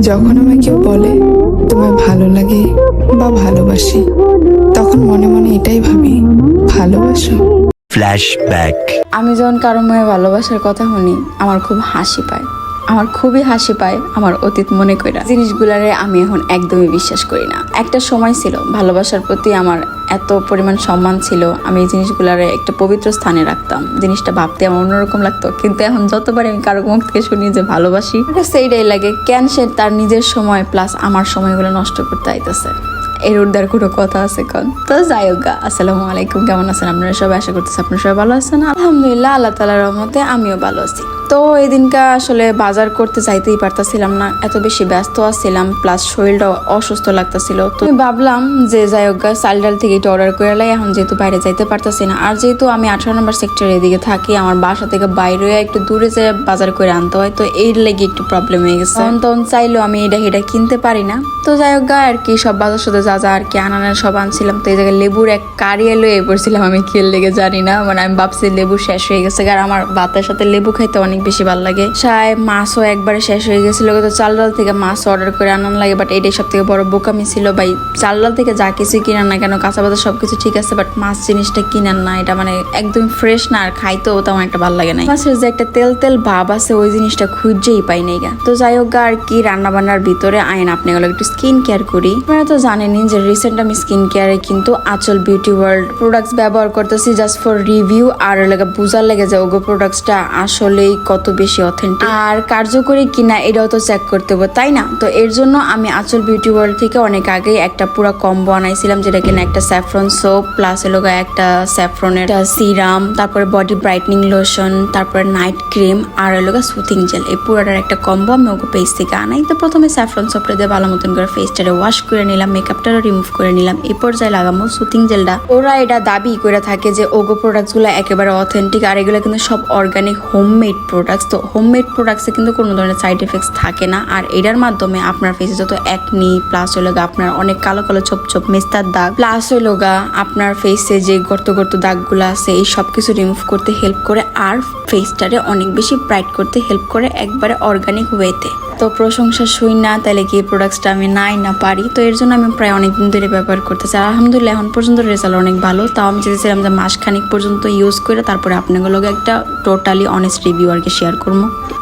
যখন আমায় কেউ বলে তোমায় ভালো লাগে বা ভালোবাসি তখন মনে মনে এটাই ভাবি ভালোবাসো। Flashback. আমি যখন কারও মেয়ে ভালোবাসার কথা শুনি আমার খুব হাসি পায়। আমার খুবই হাসি পায় আমার অতীত মনে কইরা। জিনিসগুলারে আমি এখন একদমই বিশ্বাস করি না। একটা সময় ছিল ভালোবাসার প্রতি আমার এত পরিমাণ সম্মান ছিল, আমি এই জিনিসগুলারে একটা পবিত্র স্থানে রাখতাম। জিনিসটা ভাবতে আমার অন্যরকম লাগতো। কিন্তু এখন যতবার আমি কারও মুখ থেকে শুনি যে ভালোবাসি এইটাই লাগে, কেন সে তার নিজের সময় প্লাস আমার সময়গুলো নষ্ট করতে আইতেছে? এর উর্দার কোনো কথা আছে কন? তো যাই হোক আসসালামু আলাইকুম, কেমন আছেন আপনারা সবাই? আশা করতেছি আপনারা সবাই ভালো আছেন। আলহামদুলিল্লাহ, আল্লাহ তালার রহমতে আমিও ভালো আছি। তো এই দিনকা আসলে বাজার করতে যাইতেই পারতাছিলাম না। এত বেশি ব্যস্ত আছিলাম প্লাস শরীরটা অসুস্থ লাগতাছিল। তো আমি ভাবলাম যে যাই হোক চাল ডাল থেকে একটু অর্ডার করে লাই, এখন যেহেতু বাইরে যাইতে পারতাছি না। আর যেহেতু আমি আঠারো নম্বর সেক্টরের এদিকে থাকি, আমার বাসা থেকে বাইরে একটু দূরে যে বাজার করে আনতে হয়, তো এর লেগে একটু প্রবলেম হয়ে গেছে। তখন তখন চাইলেও আমি এটা এটা কিনতে পারি না। তো যাই হোক আর কি, সব বাজার সাথে যা যা আর কি আনানের সব আনছিলাম। তো এই জায়গায় লেবুর এক কারিয়ে লয়ে পড়ছিলাম আমি খেল লেগে জানি না। মানে আমি ভাবছি লেবু শেষ হয়ে গেছে আর আমার ভাতের সাথে লেবু খাইতে অনেক বেশি ভালো লাগে। সায় মাছও একবারে শেষ হয়ে গেছিল। তো চাল ডাল থেকে মাছ অর্ডার করে আনান লাগে বাট এটাই সব থেকে বড় বোকামি ছিল। ভাই চাল ডাল থেকে যা কিছু কিনান না কেন কাঁচা বাজার সবকিছু ঠিক আছে বাট মাছ জিনিসটা কিনান না। এটা মানে একদম ফ্রেশ না, আর খাইতেও তেমন একটা ভালো লাগে না। মাছের যে একটা তেল তেল ভাব আছে, ওই জিনিসটা খুঁজেই পাই নাই গা। তো যাই হোক আর কি রান্না বান্নার ভিতরে আইন, আপনি গুলো একটু স্কিন কেয়ার করি। আপনারা তো জানেনই যে রিসেন্ট আমি স্কিন কেয়ারে কিন্তু আচল বিউটি ওয়ার্ল্ড প্রোডাক্টস ব্যবহার করতেছি জাস্ট ফর রিভিউ আর লাগে বুঝার লেগে যে ওগো প্রোডাক্টসটা আসলেই কত বেশি অথেন্টিক আর কার্যকরী কিনা এটাও তো চেক করতে হবে, তাই না? তো এর জন্য আমি আচল বিউটি ওয়ার্ল্ড থেকে অনেক আগেই একটা পুরো কম্বো আনাইছিলাম, যেটা কিনা একটা স্যাফরন সোপ প্লাস গা একটা স্যাফরনের সিরাম তারপরে বডি ব্রাইটনিং লোশন তারপরে নাইট ক্রিম আর গা সুথিং জেল এই পুরোটার একটা কম্বো আমি ওকে পেজ থেকে আনাই। তো প্রথমে স্যাফরন সোপটা দিয়ে ভালো মতন করে ফেসটারে ওয়াশ করে নিলাম মেকআপটারও রিমুভ করে নিলাম। এই পর্যায়ে লাগামো সুথিং জেলটা ওরা এটা দাবি করে থাকে যে ওগো প্রোডাক্টসগুলো একেবারে অথেন্টিক আর এগুলো কিন্তু সব অর্গানিক হোম হোমমেড প্রোডাক্টস তো হোমমেড প্রোডাক্টসে কিন্তু কোনো ধরনের সাইড এফেক্টস থাকে না। আর এটার মাধ্যমে আপনার ফেসে যত একনি প্লাস হলো গা, আপনার অনেক কালো কালো ছোপ ছোপ, মেস্তার দাগ প্লাস হলো গা, আপনার ফেসে যে গর্ত গর্ত দাগগুলো আছে, এই সব কিছু রিমুভ করতে হেল্প করে, আর ফেসটারে অনেক বেশি ব্রাইট করতে হেল্প করে একবারে অর্গানিক ওয়েতে তো প্রশংসা শুই না তাহলে কি প্রোডাক্টসটা আমি নাই না পারি? তো এর জন্য আমি প্রায় অনেক দিন ধরে ব্যবহার করতেছি। আর আলহামদুলিল্লাহ, এখন পর্যন্ত রেজাল্ট অনেক ভালো। তাও আমি চেয়েছিলাম যে মাসখানিক পর্যন্ত ইউজ করে তারপরে আপনাগুলোকে একটা টোটালি অনেস্ট রিভিউ আর কি শেয়ার করব।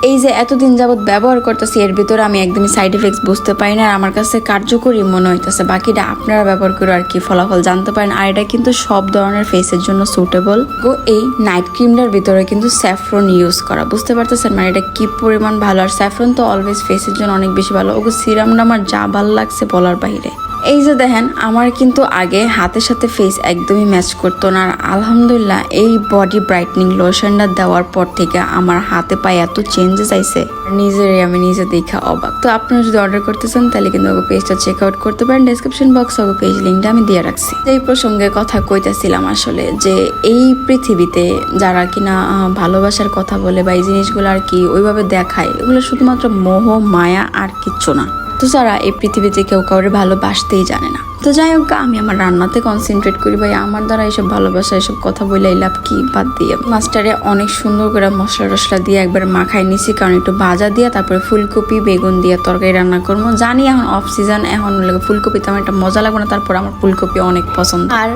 এই যে এতদিন যাবৎ ব্যবহার করতেছি, এর ভিতরে আমি একদমই সাইড এফেক্টস বুঝতে পারি না। আর আমার কাছে কার্যকরী মনে হইতেছে, বাকিটা আপনারা ব্যবহার করে আর কি ফলাফল জানতে পারেন। আর এটা কিন্তু সব ধরনের ফেসের জন্য সুটেবল গো, এই নাইট ক্রিমটার ভিতরে কিন্তু স্যাফরন ইউজ করা, বুঝতে পারতেছেন? মানে এটা কি পরিমাণ ভালো? আর স্যাফরন তো অলওয়েজ ফেসের জন্য অনেক বেশি ভালো। ওগো সিরামটা আমার যা ভালো লাগছে বলার বাইরে। এই যে দেখেন, আমার কিন্তু আগে হাতের সাথে ফেস একদমই ম্যাচ করতো না। আর আলহামদুলিল্লাহ, এই বডি ব্রাইটনিং লোশনটা দেওয়ার পর থেকে আমার হাতে পায়ে এত চেঞ্জেস আইছে। নিজেরই আমি নিজে দেখা অবাক। তো আপনারা যদি অর্ডার করতে চান, তাহলে কিন্তু ওকে পেজটা চেক আউট করতে পারেন। ডেসক্রিপশন বক্সে ওকে পেজ লিঙ্কটা আমি দিয়ে রাখছি। এই প্রসঙ্গে কথা কইতেছিলাম আসলে যে, এই পৃথিবীতে যারা কিনা ভালোবাসার কথা বলে বা এই জিনিসগুলো আর কি ওইভাবে দেখায়, এগুলো শুধুমাত্র মোহ, মায়া আর কিচ্ছু না। তো যারা এই পৃথিবীতে কেউ কাউরে ভালোবাসতেই জানে না। তো যাই হোক, আমি আমার রান্নাতে কনসেন্ট্রেট করি ভাই। আমার দ্বারা এসব ভালোবাসা, এসব কথা বলে লাভ কি বাদ দিয়ে? মাস্টারে অনেক সুন্দর করে মশলা টসলা দিয়ে একবার মাখাই নিছি, কারণ একটু ভাজা দিয়ে তারপরে ফুলকপি, বেগুন দিয়ে তরকারি রান্না করব। জানি এখন অফ সিজন এখন ফুলকপি তেমন একটা মজা লাগবে না, তারপর আমার ফুলকপি অনেক পছন্দ। আর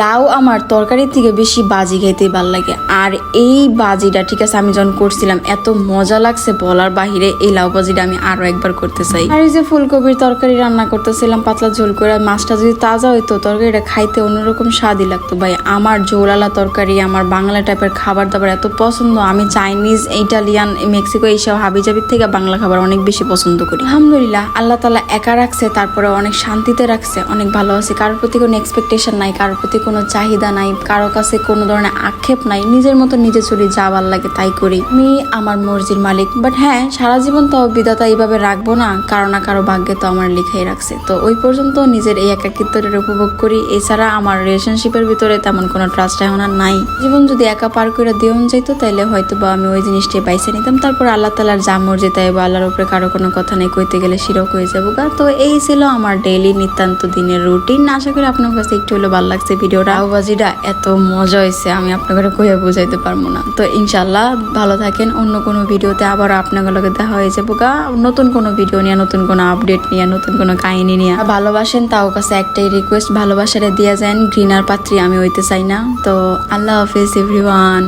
লাউ আমার তরকারির থেকে বেশি বাজি খেতেই ভালো লাগে। আর এই বাজিটা, ঠিক আছে, আমি যখন করছিলাম, এত মজা লাগছে বলার বাহিরে এই লাউ বাজিটা আমি আরও একবার করতে চাই। আর এই যে ফুলকপির তরকারি রান্না করতেছিলাম, পাতলা ঝোল করে, মাছটা যদি তাজা হইতো, তরকারিটা খাইতে অন্যরকম স্বাদই লাগতো। ভাই, আমার ঝোলালা তরকারি, আমার বাংলা টাইপের খাবার দাবার এত পছন্দ, আমি চাইনিজ, ইটালিয়ান, মেক্সিকো এইসব হাবিজাবির থেকে বাংলা খাবার অনেক বেশি পছন্দ করি। আলহামদুলিল্লাহ, আল্লাহ তালা একা রাখছে তারপরে অনেক শান্তিতে রাখছে, অনেক ভালো আছে। কারোর প্রতি কোনো এক্সপেকটেশন নাই, কারোর প্রতি কোনো চাহিদা নাই, কারও কাছে কোনো ধরনের আক্ষেপ নাই। নিজের মতো নিজে চলি যা ভালো লাগে, তাই করি। আমি আমার মর্জির মালিক বাট হ্যাঁ সারা জীবন তো বিধাতা এইভাবে রাখব না, কারও না কারও ভাগ্যে তো আমার লিখাই রাখছে। তো ওই পর্যন্ত নিজের এই একাকিত্বের উপভোগ করি। এছাড়া আমার রিলেশনশিপের ভিতরে তেমন কোনো ট্রাস্ট এখন আর নাই। জীবন যদি একা পার করে দেওয়া যাইতো তাহলে হয়তো বা আমি ওই জিনিসটাই বাইসে নিতাম। তারপর আল্লাহ তালার যা মর্জি তাই বা আল্লাহর উপরে কারও কোনো কথা নেই কইতে গেলে শিরক হয়ে যাব। গা তো এই ছিল আমার ডেইলি নিত্যান্ত দিনের রুটিন আশা করি আপনার কাছে একটু হলেও ভালো লাগছে ভিডিওটা। আউবাজিটা এত মজা হয়েছে আমি আপনাকে কইয়া বুঝাইতে পারব না। তো ইনশাল্লাহ ভালো থাকেন। অন্য কোনো ভিডিওতে আবার আপনাদের লগে দেখা হয়ে যাব গা। নতুন কোনো ভিডিও নিয়ে, নতুন কোনো আপডেট নিয়ে, নতুন কোনো কাহিনী নিয়ে। ভালোবাসেন তাও কাছে একটাই রিকোয়েস্ট ভালোবাসাটা দিয়া যান গ্রিনার পাত্রী আমি হইতে চাই না। তো আল্লাহ হাফিজ এভরিওয়ান